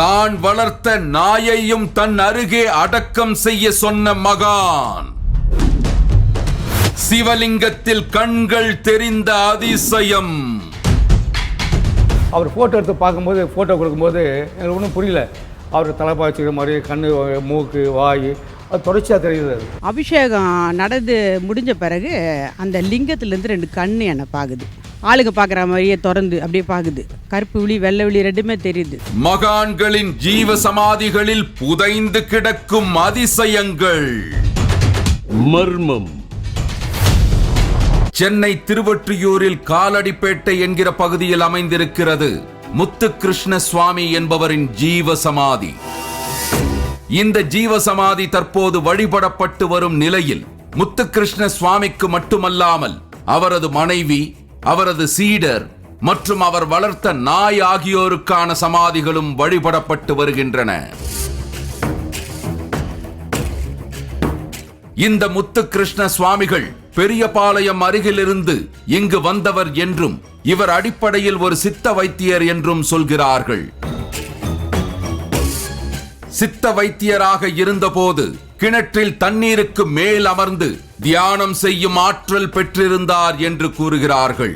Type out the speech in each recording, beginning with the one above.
தான் வளர்த்த நாயையும் தன் அருகே அடக்கம் செய்ய சொன்ன மகான். சிவலிங்கத்தில் கண்கள் தெரிந்த அதிசயம். அவர் ஃபோட்டோ எடுத்து பார்க்கும்போது ஃபோட்டோ கொடுக்கும்போது எனக்கு ஒன்றும் புரியல. அவர் தலைப்பா வச்சுக்கிற மாதிரி கண் மூக்கு வாய் அது தொடர்ச்சியாக தெரியுது. அபிஷேகம் நடந்து முடிஞ்ச பிறகு அந்த லிங்கத்துலேருந்து ரெண்டு கண்ணு என்னை பார்க்குது ஆளுங்க பார்க்குற மாதிரியே திறந்து அப்படியே பார்க்குது கருப்பு விழி வெள்ளை விழி ரெண்டுமே தெரியுது. மகான்களின் ஜீவ சமாதிகளில் புதைந்து கிடக்கும் அதிசயங்கள். மர்மம். சென்னை திருவொற்றியூரில் காலடிப்பேட்டை என்கிற பகுதியில் அமைந்திருக்கிறது முத்துகிருஷ்ண சுவாமி என்பவரின் ஜீவ சமாதி. இந்த ஜீவ சமாதி தற்போது வழிபடப்பட்டு வரும் நிலையில் முத்துகிருஷ்ண சுவாமிக்கு மட்டுமல்லாமல் அவரது மனைவி அவரது சீடர் மற்றும் அவர் வளர்த்த நாய் ஆகியோருக்கான சமாதிகளும் வழிபடப்பட்டு வருகின்றன. இந்த முத்து கிருஷ்ண சுவாமிகள் பெரியபாளையம் அருகிலிருந்து இங்கு வந்தவர் என்றும் இவர் அடிப்படையில் ஒரு சித்த வைத்தியர் என்றும் சொல்கிறார்கள். சித்த வைத்தியராக இருந்தபோது கிணற்றில் தண்ணீருக்கு மேல் அமர்ந்து தியானம் செய்யும் ஆற்றல் பெற்றிருந்தார் என்று கூறுகிறார்கள்.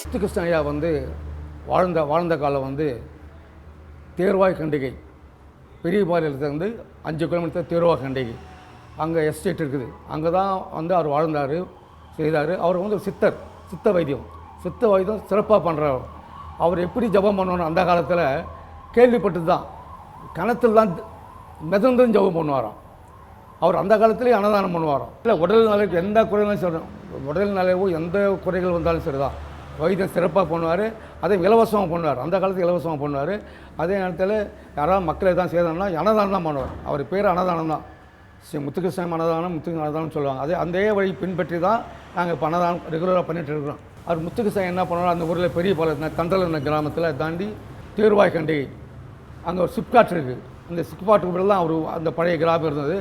முத்துகிருஷ்ண ஐயா வந்து வாழ்ந்த வாழ்ந்த காலம் வந்து தேர்வாய் கண்டிகை. பெரிய பாளையத்துலேருந்து அஞ்சு கிலோமீட்டர் தேர்வாய் கண்டிகை. அங்கே எஸ்டேட் இருக்குது. அங்கே தான் வந்து அவர் வாழ்ந்தார் செய்தார். அவர் வந்து சித்தர் சித்த வைத்தியம். சித்த வைத்தியம் சிறப்பாக பண்ணுறவர் அவர் எப்படி ஜெபம் பண்ணணும் அந்த காலத்தில் கேள்விப்பட்டு தான் கணத்தில் தான் மிதந்தும் ஜபம் பண்ணுவாராம். அவர் அந்த காலத்திலேயே அன்னதானம் பண்ணுவாராம். இல்லை உடல் நிலைக்கு எந்த குறைகளும் சரி உடல் நலைவோ எந்த குறைகள் வந்தாலும் சரிதான். வைத்தியம் சிறப்பாக பண்ணுவார். அதே இலவசமாக பண்ணுவார். அந்த காலத்தில் இலவசமாக பண்ணுவார். அதே நேரத்தில் யாராவது மக்களை தான் செய்தாங்கன்னா அன்னதானம் தான் பண்ணுவார். அவர் பேர் அன்னதானம் தான். ஸ்ரீ முத்துகிருஷ்ணன் அன்னதானம் முத்துக்கு அன்னதானம் சொல்லுவாங்க. அதே அதே வழி பின்பற்றி தான் நாங்கள் இப்போ அன்னதானம் ரெகுலராக பண்ணிட்டு இருக்கிறோம். அவர் முத்துகிருஷ்ணன் என்ன பண்ணுவார் அந்த ஊரில் பெரிய பாளையத்தில் தண்டல் கிராமத்தில் தாண்டி தேர்வாய் கண்டி அங்கே ஒரு சிப்காட் இருக்குது அந்த சிப்காட்டுக்கு தான் அவர் அந்த பழைய கிராமம் இருந்தது.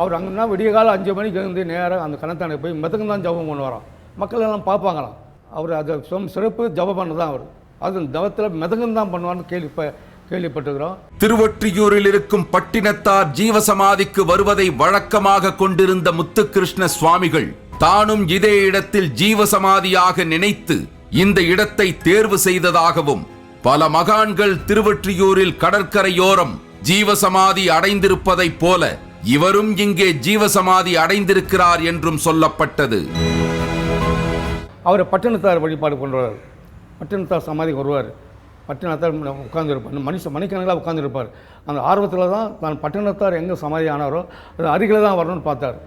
அவர் அங்கன்னா விடிய காலம் அஞ்சு மணிக்கு இருந்து நேராக அந்த கணத்தானை போய் மிதக்கம் தான் ஜபம் பண்ணுவாராம். மக்கள் எல்லாம் பார்ப்பாங்களாம். அவர் அதை சொம் சிறப்பு ஜபம் பண்ணதான் அவர். அது ஜபத்தில் மிதக்கம் தான் பண்ணுவார்னு கேள்வி கேள்விப்பட்டிருக்கிறோம். திருவொற்றியூரில் இருக்கும் பட்டினத்தார் ஜீவசமாதிக்கு வருவதை வழக்கமாக கொண்டிருந்த முத்துகிருஷ்ண சுவாமிகள் தானும் இதே இடத்தில் ஜீவசமாதியாக நினைத்து இந்த இடத்தை தேர்வு செய்ததாகவும் பல மகான்கள் திருவொற்றியூரில் கடற்கரையோரம் ஜீவசமாதி அடைந்திருப்பதைப் போல இவரும் இங்கே ஜீவசமாதி அடைந்திருக்கிறார் என்றும் சொல்லப்பட்டது. அவர் பட்டினத்தார் வழிபாடு பண்ணுவார் பட்டினத்தார் சமாதிக்கு வருவார். பட்டினத்தார் உட்கார்ந்துருப்பார். மனுஷ மணிக்கணக்கில் உட்காந்துருப்பார் அந்த ஆர்வத்தில் தான் தான் பட்டினத்தார் எங்கே சமாதி ஆனாரோ அது அருகில் தான் வரணும்னு பார்த்தார்.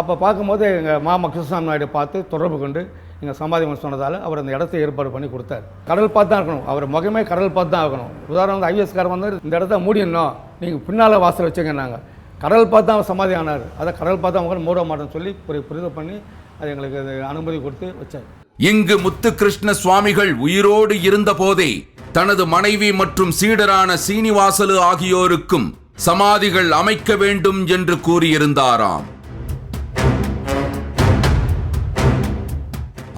அப்போ பார்க்கும்போது எங்கள் மாமா கிருஷ்ணசாமி நாயுடு பார்த்து தொடர்பு கொண்டு எங்கள் சமாதி சொன்னதால் அவர் அந்த இடத்த ஏற்பாடு பண்ணி கொடுத்தார். கடல் பார்த்து தான் இருக்கணும். அவர் முகமே கடல் பார்த்து தான் ஆகணும். உதாரணம் வந்து ஐஎஸ்கார் வந்து இந்த இடத்த மூடிடணும். நீங்கள் பின்னால் வாசல் வச்சுங்க நாங்கள் கடல் பார்த்து தான் அவர் சமாதி ஆனார். அதை கடல் பார்த்து அவங்க மூட மாட்டோம்னு சொல்லி ஒரு புரிதல் பண்ணி அது எங்களுக்கு அது அனுமதி கொடுத்து வச்சார். இங்கு முத்துகிருஷ்ண சுவாமிகள் உயிரோடு இருந்தபோதே தனது மனைவி மற்றும் சீடரான சீனிவாசலு ஆகியோருக்கும் சமாதிகள் அமைக்க வேண்டும் என்று கூறியிருந்தாராம்.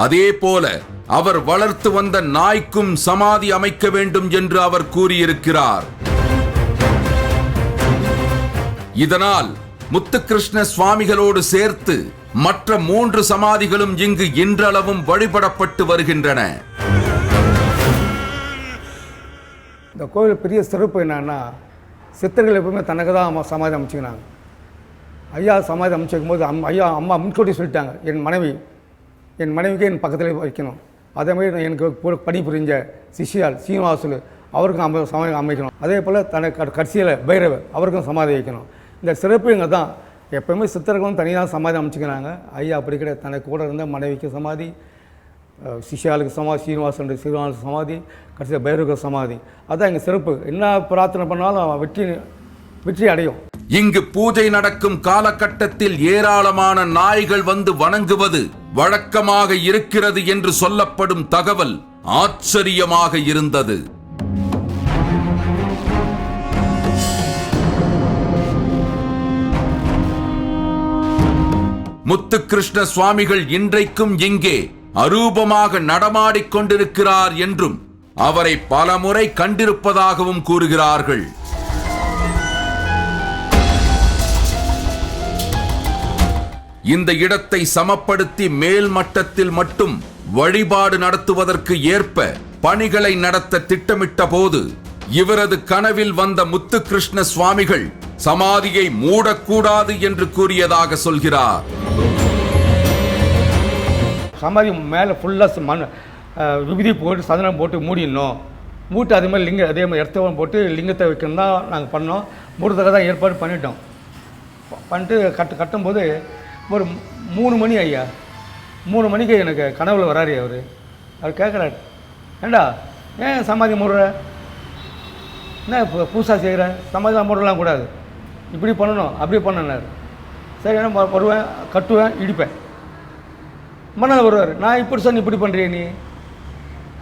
அதே போல அவர் வளர்த்து வந்த நாய்க்கும் சமாதி அமைக்க வேண்டும் என்று அவர் கூறியிருக்கிறார். இதனால் முத்துகிருஷ்ண சுவாமிகளோடு சேர்த்து மற்ற மூன்று சமாதிகளும் இங்கு இன்றளவும் வழிபடப்பட்டு வருகின்றன. இந்த கோவில் பெரிய சிறப்பு என்னன்னா சித்தர்கள் எப்பவுமே தனக்கு தான் அம்மா சமாதி அமைச்சுக்கினாங்க. ஐயா சமாதி அமைச்சிக்கும் போது அம் ஐயா அம்மா முன்கூட்டி சொல்லிட்டாங்க என் மனைவி என் மனைவிக்கு என் பக்கத்தில் வைக்கணும். அதே மாதிரி நான் எனக்கு கூட பணி புரிஞ்ச சிஷியால் சீனிவாசுலு அவருக்கும் அமை சமாதி அமைக்கணும். அதே போல் தனக்கு கடைசியில் பைரவர் அவருக்கும் சமாதி வைக்கணும். இந்த சிறப்பு இங்கே தான் எப்போயுமே சித்தர்களும் தனியாக சமாதி அமைச்சுக்கிறாங்க. ஐயா அப்படி கிடையாது. தனக்கு கூட இருந்த மனைவிக்கு சமாதி சிஷியாளுக்கு சமாதி சீனிவாசன் சீனிவாசன் சமாதி கடைசியில் பைரவருக்கு சமாதி. அதுதான் எங்கள் சிறப்பு. என்ன பிரார்த்தனை பண்ணாலும் அவன் வெற்றி வெற்றி அடையும். இங்கு பூஜை நடக்கும் காலகட்டத்தில் ஏராளமான நாய்கள் வந்து வணங்குவது வழக்கமாக இருக்கிறது என்று சொல்லப்படும் தகவல் ஆச்சரியமாக இருந்தது. முத்துகிருஷ்ண சுவாமிகள் இன்றைக்கும் இங்கே அரூபமாக நடமாடிக் கொண்டிருக்கிறார் என்றும் அவரை பலமுறை கண்டிருப்பதாகவும் கூறுகிறார்கள். இந்த இடத்தை சமப்படுத்தி மேல் மட்டத்தில் மட்டும் வழிபாடு நடத்துவதற்கு ஏற்ப பணிகளை நடத்த திட்டமிட்ட போது இவரது கனவில் வந்த முத்துகிருஷ்ண சுவாமிகள் சமாதியை மூடக்கூடாது என்று கூறியதாக சொல்கிறார். சமாதி மேலே ஃபுல்லாக மண் விபதி விபூதி போட்டு சதனம் போட்டு மூடிடணும். மூட்டு அதே மாதிரி லிங்கம் அதே மாதிரி இடத்தவன் போட்டு லிங்கத்தை வைக்கணும் தான் நாங்கள் பண்ணோம். மூடுறதுக்காக தான் ஏற்பாடு பண்ணிட்டோம். பண்ணிட்டு கட்டு கட்டும்போது ஒரு மூணு மணி ஐயா. மூணு மணிக்கு எனக்கு கனவுல வராரு அவர். அவர் கேட்குறாரு ஏண்டா? ஏன் சமாதி மூடுற? என்ன இப்போ பூசா செய்கிற சமாதி மூடலாம் கூடாது. இப்படி பண்ணணும் அப்படி பண்ணனார். சரி நான் வருவேன் கட்டுவேன் இடிப்பேன். மன்னர் வருவார். நான் இப்படி சொன்ன இப்படி பண்ணுறிய நீ.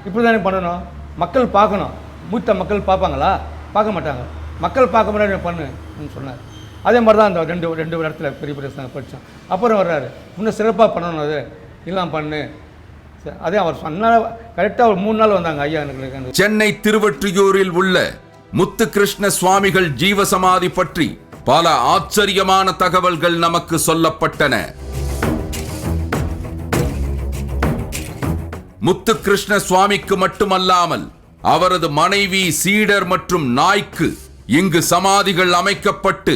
இப்படி தானே பண்ணணும். மக்கள் பார்க்கணும். மூத்த மக்கள் பார்ப்பாங்களா? பார்க்க மாட்டாங்க. மக்கள் பார்க்க முன்னாடி பண்ணு சொன்னார். அதே மாதிரி தான் அந்த ரெண்டு ரெண்டு இடத்துல பெரிய பெரிய படித்தோம் அப்புறம் வர்றாரு. இன்னும் சிறப்பாக பண்ணணும் அது. எல்லாம் பண்ணு. அதே அவர் சொன்னால் கரெக்டாக ஒரு மூணு நாள் வந்தாங்க ஐயா எனக்கு சென்னை திருவொற்றியூரில் உள்ள முத்துகிருஷ்ண சுவாமிகள் ஜீவசமாதி பற்றி பல ஆச்சரியமான தகவல்கள் நமக்கு சொல்லப்பட்டன. முத்துகிருஷ்ண சுவாமிக்கு மட்டுமல்லாமல் அவரது மனைவி சீடர் மற்றும் நாய்க்கு இங்கு சமாதிகள் அமைக்கப்பட்டு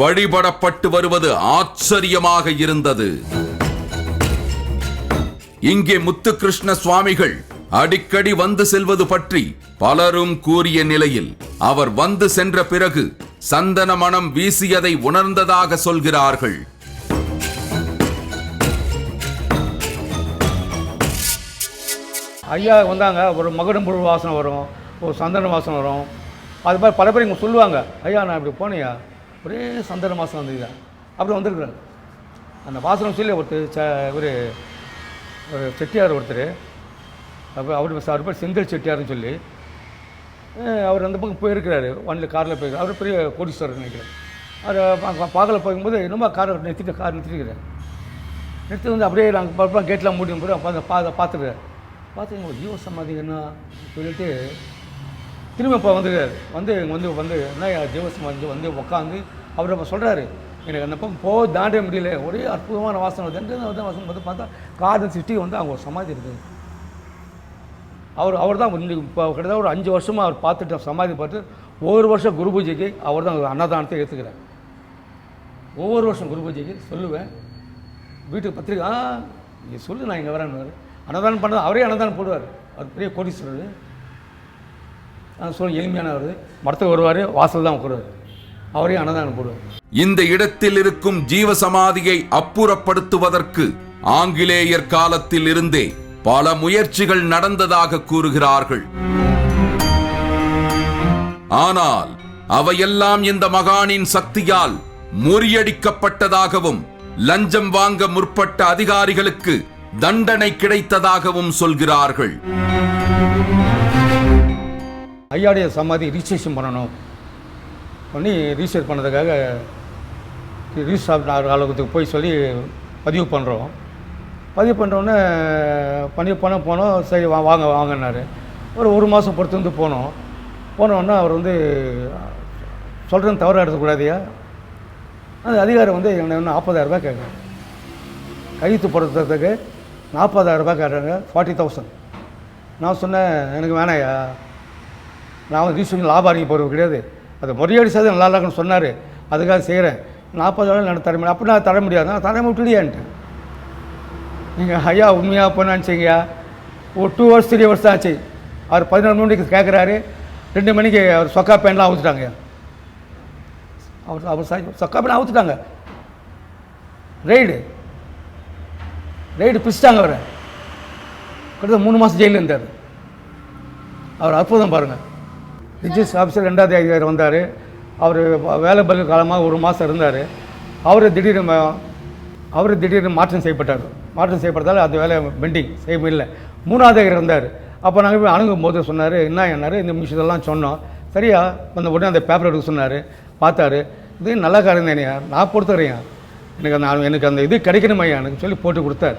வழிபடப்பட்டு வருவது ஆச்சரியமாக இருந்தது. இங்கே முத்துகிருஷ்ண சுவாமிகள் அடிக்கடி வந்து செல்வது பற்றி பலரும் கூறிய நிலையில் அவர் வந்து சென்ற பிறகு சந்தன மனம் வீசியதை உணர்ந்ததாக சொல்கிறார்கள். ஐயா வந்தாங்க ஒரு மகுடம் புழு வாசனை வரும் ஒரு சந்தன வாசனை வரும். அது மாதிரி பல பேர் இங்கே சொல்லுவாங்க ஐயா நான் இப்படி போனேயா ஒரே சந்தன வாசனை தான் அப்படி வந்திருக்கிறார். அந்த வாசனம் சொல்லி ஒருத்தர் ச ஒரு ஒரு செட்டியார் ஒருத்தர். அப்போ அவர் அவர் பேர் செந்தில் செட்டியார்னு சொல்லி. அவர் அந்த பக்கம் போயிருக்கிறாரு. வண்டியில் காரில் போயிருக்காரு அவர் பெரிய கோடீஸ்வரர் நினைக்கிறார் அவர் பார்க்கல போகும்போது என்னமோ காரை நிறுத்திட்டு கார் நிறுத்திருக்கிறார். நிறுத்தி வந்து அப்படியே நாங்கள் பார்ப்போம் கேட்லாம் மூடி போய் பார்த்து பா பார்த்துருக்காரு பார்த்து ஜீவ சமாதி என்ன சொல்லிட்டு திரும்ப இப்போ வந்துருக்காரு வந்து இங்கே வந்து வந்து என்ன ஜீவசம் வந்து வந்து உட்காந்து அவர் அப்போ சொல்கிறாரு எனக்கு அந்த பக்கம் போக தாண்டவே முடியல. ஒரே அற்புதமான வாசனை வருது. எங்கே வந்து வாசனை வந்து பார்த்தா கார்டன் சிட்டி வந்து அவங்க ஒரு சமாதி இருக்குது. அவர் அவர் தான் இப்போ கிட்டத்தட்ட ஒரு அஞ்சு வருஷமாக அவர் பார்த்துட்டு சமாதி பார்த்து ஒவ்வொரு வருஷம் குரு பூஜைக்கு அவர் தான் அன்னதானத்தை ஏற்றுக்கிறார் ஒவ்வொரு வருஷம் குரு பூஜைக்கு சொல்லுவேன். வீட்டுக்கு பத்திரிக்கை ஆ சொல்லு நான் இங்கே வரேன்னு அன்னதானம் பண்ணது அவரே அன்னதானம் போடுவார். அவர் பெரிய கோடீஸ்வரர். சூழ்நிலை எளிமையான வருது மரத்துக்கு வருவார் வாசல் தான் உட்காருவார். அவரையும் அன்னதானம் போடுவார். இந்த இடத்தில் இருக்கும் ஜீவசமாதியை அப்புறப்படுத்துவதற்கு ஆங்கிலேயர் காலத்தில் இருந்தே பல முயற்சிகள் நடந்ததாக கூறுகிறார்கள். ஆனால் அவையெல்லாம் இந்த மகானின் சக்தியால் முறியடிக்கப்பட்டதாகவும் லஞ்சம் வாங்க முற்பட்ட அதிகாரிகளுக்கு தண்டனை கிடைத்ததாகவும் சொல்கிறார்கள். ஐயாடைய சமாதி ரிஜிஸ்ட்ரேஷன் பண்ணணும். பண்ணி ரிஜிஸ்டர் பண்ணதுக்காக ரிஜிஸ்டர் அலுவலகத்துக்கு போய் சொல்லி பதிவு பண்ணுறோம் பதிவு பண்ணுறோன்னே பதிவு பண்ண போனோம். சரி வா வாங்க வாங்கன்னாரு. ஒரு ஒரு மாதம் பொறுத்து வந்து போனோம். போனோடனே அவர் வந்து சொல்கிறேன்னு தவறாக எடுத்துக்கூடாதியா அந்த அதிகாரம் வந்து என்ன நாற்பதாயிரம் ரூபாய் கேட்குறாங்க கையெழுத்து படுத்துறதுக்கு நாற்பதாயிரரூபா ரூபாய் கேட்குறாங்க ஃபார்ட்டி தௌசண்ட் நான் சொன்னேன் எனக்கு வேணாயா நான் வந்து லாபம் லாபாரிங்க போகிறது கிடையாது. அதை முறையடி செய்து நல்லா இருக்குன்னு சொன்னார். அதுக்காக செய்கிறேன் நாற்பதாயிரம் நான் தர முடியும் அப்படி நான் தர முடியாது. நான் தர விட்டுடியான்ட்டு நீங்கள் ஐயா உண்மையாக போனாச்சுங்கய்யா ஒரு டூ ஹவர்ஸ் த்ரீ ஹவர்ஸ் தான் ஆச்சு. அவர் பதினொரு மணிக்கு கேட்குறாரு ரெண்டு மணிக்கு அவர் சொக்கா பேன்லாம் அவுத்துட்டாங்க. அவர் அவர் சாய் சொக்கா பேன் அவுத்துட்டாங்க. ரைடு ரைடு பிடிச்சிட்டாங்க அவரை. கிட்டத்தட்ட மூணு மாதம் ஜெயிலில் இருந்தார். அவர் அற்புதம் பாருங்கள் ரிஜிஸ்டர் ஆஃபீஸர் ரெண்டாவது அதிகாரி வந்தார். அவர் வேலை பதில் காலமாக ஒரு மாதம் இருந்தார். அவர் திடீர்னு அவர் திடீர்னு மாற்றம் செய்யப்பட்டார். மாற்றம் செய்யப்பட்டதால் அந்த வேலை பெண்டிங் செய்ய முடியல. மூணாவது அதிகாரி இருந்தார். அப்போ நாங்கள் போய் அணுகும் போது சொன்னார் என்ன என்னார்? இந்த விஷயத்தெல்லாம் சொன்னோம். சரியா? அந்த உடனே அந்த பேப்பர் எடுக்க சொன்னார். பார்த்தாரு. இது நல்ல காரியம் தானே நான் பொறுத்துக்கிறேன். எனக்கு அந்த எனக்கு அந்த இது கிடைக்கணுமையா எனக்கு சொல்லி போட்டு கொடுத்தார்.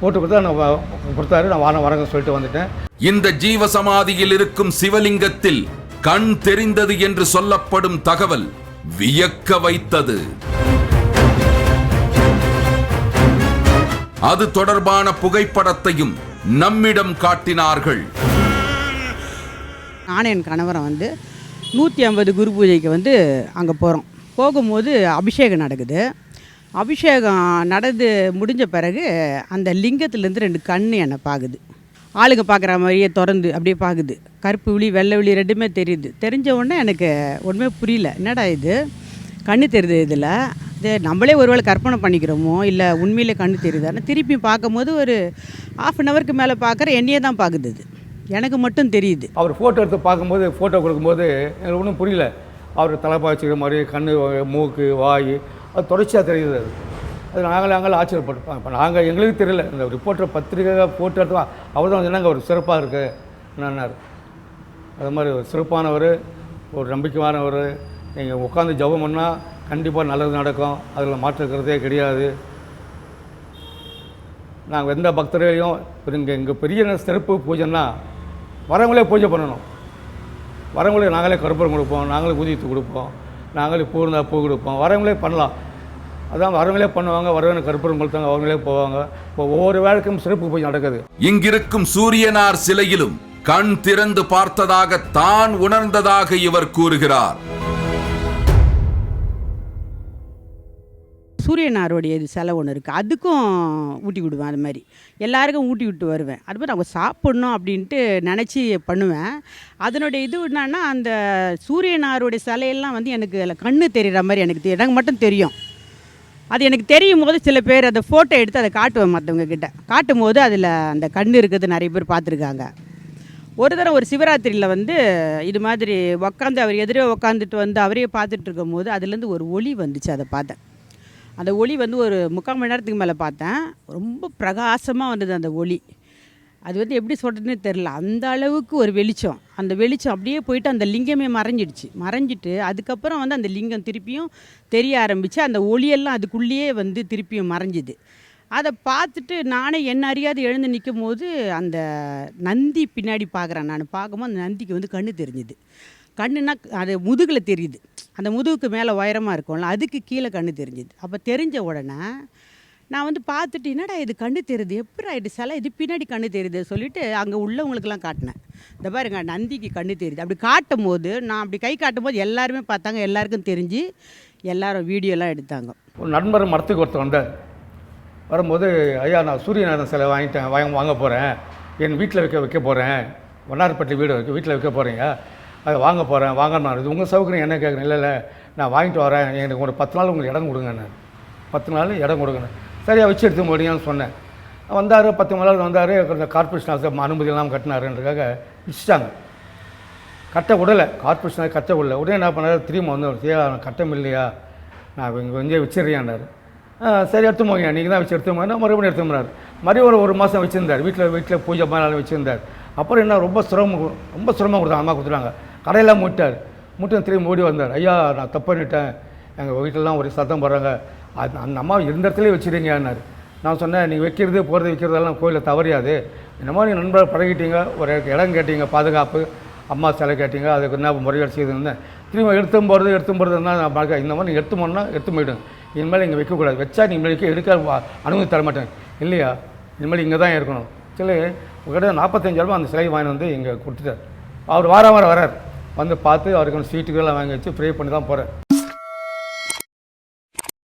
போட்டு கொடுத்தா நான் வ- கொடுத்தாரு. நான் வாரம் வரங்க சொல்லிட்டு வந்துட்டேன். இந்த ஜீவசமாதியில் இருக்கும் சிவலிங்கத்தில் கண் தெரிந்தது என்று சொல்லப்படும் தகவல் வியக்க வைத்தது. அது தொடர்பான புகைப்படத்தையும் நம்மிடம் காட்டினார்கள். நானும் என் கணவரை வந்து நூற்றி ஐம்பது குரு பூஜைக்கு வந்து அங்கே போகிறோம் போகும்போது அபிஷேகம் நடக்குது. அபிஷேகம் நடந்து முடிஞ்ச பிறகு அந்த லிங்கத்துலேருந்து ரெண்டு கண் என்னை பார்க்குது ஆளுங்க பார்க்குற மாதிரியே திறந்து அப்படியே பார்க்குது. கருப்பு விழி வெள்ளை விழி ரெண்டுமே தெரியுது. தெரிஞ்ச உடனே எனக்கு ஒன்றுமே புரியல. என்னடா இது? கண்ணு தெரியுது இதில். இது நம்மளே ஒருவேளை கற்பனை பண்ணிக்கிறோமோ? இல்லை உண்மையிலே கண்ணு தெரியுதான்னு திருப்பி பார்க்கும்போது ஒரு ஆஃப் அன் ஹவருக்கு மேலே பார்க்குற என்னையே தான் பார்க்குது இது. எனக்கு மட்டும் தெரியுது. அவர் ஃபோட்டோ எடுத்து பார்க்கும்போது ஃபோட்டோ கொடுக்கும்போது எனக்கு ஒன்றும் புரியல. அவர் தலைப்பா வச்சுக்கிற மாதிரி கண் மூக்கு வாய் அது தொடர்ச்சியாக தெரியுது அது. அது நாங்கள் நாங்கள் ஆச்சரியப்பட்டோம் இப்போ நாங்கள் எங்களுக்கு தெரியல. இந்த ரிப்போர்ட்டர் பத்திரிகை போட்டு எடுத்து அவர் தான் என்னங்க ஒரு சிறப்பாக இருக்கு? என்னார் அது மாதிரி ஒரு சிறப்பானவர் ஒரு நம்பிக்கையானவர் நீங்கள் உட்காந்து ஜெபம் பண்ணால் கண்டிப்பாக நல்லது நடக்கும். அதில் மாற்றுக்கிறதே கிடையாது. நாங்கள் எந்த பக்தர்களையும் இங்கே இங்கே பெரிய சிறப்பு பூஜைன்னா வரவங்களே பூஜை பண்ணணும். வரவங்களே நாங்களே கருப்பூரம் கொடுப்போம். நாங்களே ஊதியத்து கொடுப்போம். நாங்களே பூ இருந்தால் பூ கொடுப்போம். வரவங்களே பண்ணலாம். அதான் வரவங்களே பண்ணுவாங்க வரவங்க கருப்பூரம் கொடுத்தாங்க அவங்களே போவாங்க. இப்போ ஒவ்வொரு வேலைக்கும் சிறப்பு பூஜை நடக்குது. இங்கிருக்கும் சூரியனார் சிலையிலும் கண் திறந்து பார்த்ததாக தான் உணர்ந்ததாக இவர் கூறுகிறார். சூரியனாருடைய இது சிலை ஒன்று இருக்குது அதுக்கும் ஊட்டி விடுவேன் அது மாதிரி. எல்லாருக்கும் ஊட்டி விட்டு வருவேன். அது மாதிரி அவங்க சாப்பிட்ணும் அப்படின்ட்டு நினச்சி பண்ணுவேன். அதனுடைய இது என்னன்னா அந்த சூரியனாருடைய சிலையெல்லாம் வந்து எனக்கு அதில் கண்ணு தெரிகிற மாதிரி எனக்கு எனக்கு மட்டும் தெரியும். அது எனக்கு தெரியும் போது சில பேர் அதை ஃபோட்டோ எடுத்து அதை காட்டுவேன் மற்றவங்க கிட்ட. காட்டும் போது அதில் அந்த கண் இருக்கிறது நிறைய பேர் பார்த்துருக்காங்க. ஒரு தடவை ஒரு சிவராத்திரியில் வந்து இது மாதிரி உக்காந்து அவர் எதிரே உக்காந்துட்டு வந்து அவரே பார்த்துட்டு இருக்கும்போது அதுலேருந்து ஒரு ஒளி வந்துச்சு அதை பார்த்தேன். அந்த ஒளி வந்து ஒரு முக்கால் மணி நேரத்துக்கு மேலே பார்த்தேன். ரொம்ப பிரகாசமாக வந்தது அந்த ஒளி. அது வந்து எப்படி சொல்கிறதுனே தெரில அந்த அளவுக்கு ஒரு வெளிச்சம். அந்த வெளிச்சம் அப்படியே போயிட்டு அந்த லிங்கமே மறைஞ்சிடுச்சு. மறைஞ்சிட்டு அதுக்கப்புறம் வந்து அந்த லிங்கம் திருப்பியும் தெரிய ஆரம்பித்து அந்த ஒளியெல்லாம் அதுக்குள்ளேயே வந்து திருப்பியும் மறைஞ்சிது. அதை பார்த்துட்டு நானே என்ன அறியாது எழுந்து நிற்கும் போது அந்த நந்தி பின்னாடி பார்க்குறேன் நான். பார்க்கும்போது அந்த நந்திக்கு வந்து கண்ணு தெரிஞ்சுது. கண்ணுனா அது முதுகில் தெரியுது. அந்த முதுகுக்கு மேலே உயரமாக இருக்கும்ல அதுக்கு கீழே கண்ணு தெரிஞ்சுது. அப்போ தெரிஞ்ச உடனே நான் வந்து பார்த்துட்டு என்னடா இது கண்ணு தெரியுது? எப்படி ஆகிட்டு சிலை? இது பின்னாடி கண்ணு தெரியுது? சொல்லிட்டு அங்கே உள்ளவங்களுக்கெல்லாம் காட்டினேன். இந்த பாருங்க நந்திக்கு கண்ணு தெரியுது. அப்படி காட்டும் போது நான் அப்படி கை காட்டும் போது எல்லாருமே பார்த்தாங்க. எல்லாருக்கும் தெரிஞ்சு எல்லாரும் வீடியோலாம் எடுத்தாங்க. ஒரு நண்பர் மரத்துக்கு ஒருத்தர் வந்தார். வரும்போது ஐயா நான் சூரியநாதன் சிலை வாங்கிட்டேன். வாங்க வாங்க போகிறேன் என் வீட்டில் வைக்க வைக்க போகிறேன் வண்ணாரப்பட்டி வீடு வைக்க வீட்டில் வைக்க போகிறீங்க அதை வாங்க போகிறேன் வாங்கன்னு இது உங்கள் சௌகரியம் என்ன கேட்குறேன்? இல்லை இல்லை. நான் வாங்கிட்டு வரேன். எனக்கு ஒரு பத்து நாள் உங்களுக்கு இடம் கொடுங்கண்ணே பத்து நாள் இடம் கொடுங்க சரியா வச்சு எடுத்து முடியும்னு சொன்னேன். வந்தார் பத்து மணி வந்தார் இந்த கார்பரேஷன் ஆஃபீஸர் அனுமதி இல்லாமல் கட்டினாருன்றதுக்காக வச்சுட்டாங்க கட்ட விடலை கார்பரேஷன் கட்ட விடல. உடனே என்ன பண்ணார் திரும்ப வந்து சரியா கட்டம் இல்லையா? நான் இங்கே இங்கே வச்சிடுறியான்னாரு சரி எடுத்து போங்க நீங்கள் தான் வச்சு எடுத்து போங்க மறுபடியும் எடுத்து போனார் மறுபடியும் ஒரு ஒரு மாதம் வச்சுருந்தார். வீட்டில் வீட்டில் பூஜை மேலே வச்சுருந்தார். அப்புறம் என்ன ரொம்ப சிரமம் ரொம்ப சிரமம் கொடுத்தாங்க அம்மா கொடுத்துட்டாங்க. கடையெல்லாம் மூட்டார். மூட்டு திரும்பி ஓடி வந்தார். ஐயா நான் தப்பு பண்ணிட்டேன். எங்கள் வீட்டிலலாம் ஒரு சத்தம் போடுறாங்க. அது அந்த அம்மா இருந்த இடத்துலேயே வச்சுருங்கன்னாரு நான் சொன்னேன் நீங்கள் வைக்கிறது போகிறது வைக்கிறதெல்லாம் கோயிலில் தவறியாது. இந்த மாதிரி நண்பர் பழகிட்டீங்க ஒரு இடம் கேட்டீங்க பாதுகாப்பு. அம்மா சிலை கேட்டீங்க அதுக்கு என்ன முறையீடு செய்திருந்தேன் திரும்ப எடுத்தும் போகிறது எடுத்தும் போகிறதுனால நான் பார்க்க இந்த மாதிரி நீங்கள் எடுத்து போனால் எடுத்து போயிடும் இனிமேல் இங்கே வைக்கக்கூடாது. வச்சா நீ இனிமேல் எடுக்க அனுமதி தர மாட்டேன். இல்லையா? இனிமேல் இங்கே தான் இருக்கணும். சரி உங்கள்கிட்ட நாற்பத்தஞ்சாயிரரூபா அந்த சிலை வாங்கி வந்து இங்கே கொடுத்துட்டார். அவர் வார வாரம் வரார். வந்து பார்த்து அவருக்கு சீட்டுக்கெல்லாம் வாங்கி வச்சு ஃப்ரீ பண்ணி தான் போகிறார்